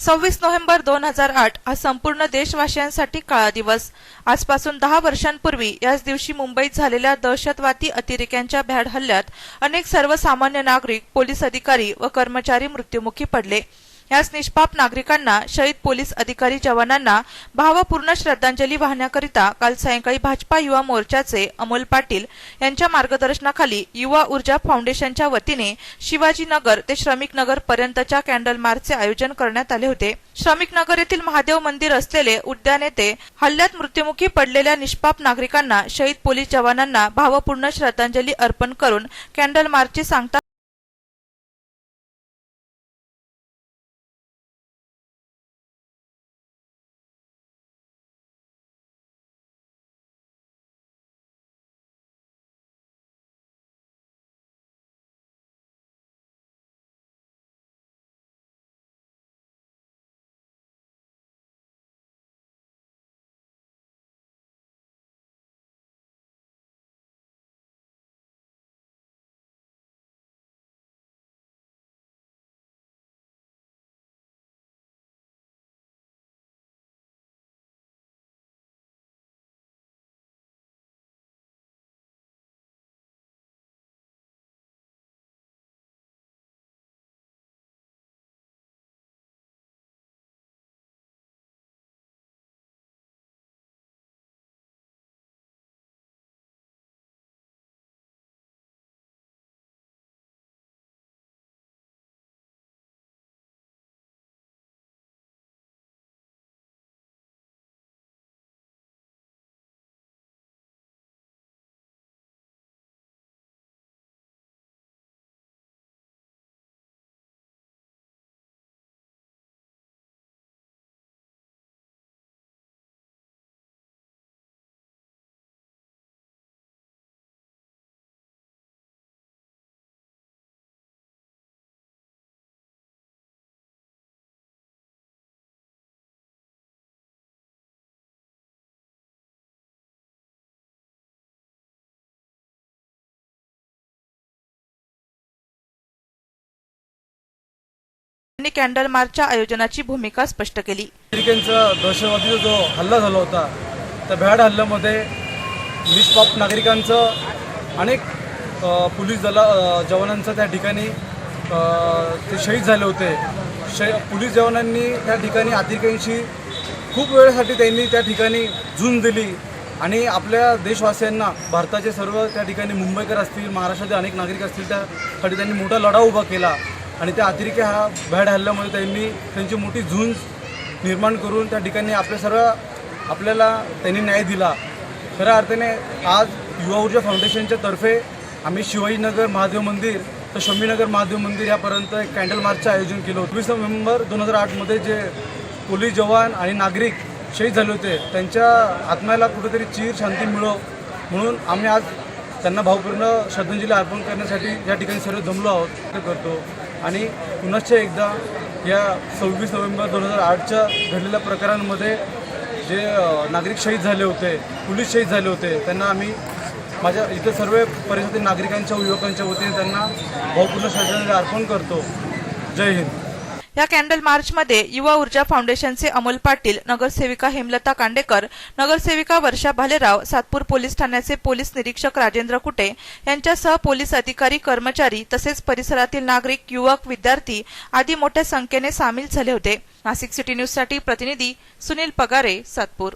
सव्वीस नोव्हेंबर दोन हजार आठ हा संपूर्ण देशवासियांसाठी काळा दिवस. आजपासून दहा वर्षांपूर्वी याच दिवशी मुंबईत झालेल्या दहशतवादी अतिरेक्यांच्या भ्याड हल्ल्यात अनेक सर्वसामान्य नागरिक पोलीस अधिकारी व कर्मचारी मृत्युमुखी पडले. याच निष्पाप नागरिकांना शहीद पोलीस अधिकारी जवानांना भावपूर्ण श्रद्धांजली वाहण्याकरिता काल सायंकाळी भाजपा युवा मोर्चाचे अमोल पाटील यांच्या मार्गदर्शनाखाली युवा ऊर्जा फाउंडेशनच्या वतीने शिवाजीनगर ते श्रमिक नगर पर्यंतच्या कॅन्डल मार्चचे आयोजन करण्यात आले होते. श्रमिक नगर येथील महादेव मंदिर असलेले उद्यान येथे हल्ल्यात मृत्युमुखी पडलेल्या निष्पाप नागरिकांना शहीद पोलीस जवानांना भावपूर्ण श्रद्धांजली अर्पण करून कॅन्डल मार्चची सांगता यांनी कॅन्डल मार्चच्या आयोजनाची भूमिका स्पष्ट केली. अमेरिकेचा दहशतवादीचा जो हल्ला झाला होता त्या भ्याड हल्ल्यामध्ये निष्पाप नागरिकांचं अनेक पोलीस दला जवानांचं त्या ठिकाणी ते शहीद झाले होते. शही पोलीस जवानांनी त्या ठिकाणी अतिरेक्यांशी खूप वेळेसाठी त्यांनी त्या ठिकाणी झुंज दिली आणि आपल्या देशवासियांना भारताचे सर्व त्या ठिकाणी मुंबईकर असतील महाराष्ट्रातील अनेक नागरिक असतील त्यासाठी त्यांनी मोठा लढा उभा केला. आणि त्या अतिरेकी हा भ्याड हल्ल्यामध्ये त्यांनी त्यांची मोठी झुंज निर्माण करून त्या ठिकाणी आपल्या सर्व आपल्याला त्यांनी न्याय दिला. खऱ्या अर्थाने आज युवा ऊर्जा फाउंडेशनच्या तर्फे आम्ही शिवाजीनगर महादेव मंदिर तर शमीनगर महादेव मंदिर यापर्यंत एक कॅन्डल मार्चचं आयोजन केलं होतं. वीस नोव्हेंबर दोन हजार आठमध्ये जे पोलीस जवान आणि नागरिक शहीद झाले होते त्यांच्या आत्म्याला कुठेतरी चीर शांती मिळो म्हणून आम्ही आज त्यांना भावपूर्ण श्रद्धांजली अर्पण करण्यासाठी या ठिकाणी सर्व जमलो आहोत. ते करतो. आणि पुनश्च एकदा या सव्वीस नोव्हेंबर दोन हजार आठच्या घडलेल्या प्रकारांमध्ये जे नागरिक शहीद झाले होते पोलीस शहीद झाले होते त्यांना आम्ही माझ्या इथं सर्व परिसरातील नागरिकांच्या युवकांच्या वतीने त्यांना भावपूर्ण श्रद्धांजली अर्पण करतो. जय हिंद. या कॅन्डल मार्चमध्ये युवा ऊर्जा फाउंडेशनचे अमोल पाटील नगरसेविका हेमलता कांडेकर नगरसेविका वर्षा भालेराव सातपूर पोलीस ठाण्याचे पोलीस निरीक्षक राजेंद्र कुटे यांच्यासह पोलीस अधिकारी कर्मचारी तसेच परिसरातील नागरिक युवक विद्यार्थी आदी मोठ्या संख्येने सामील झाले होते. नाशिक सिटी न्यूजसाठी प्रतिनिधी सुनील पगारे सातपूर.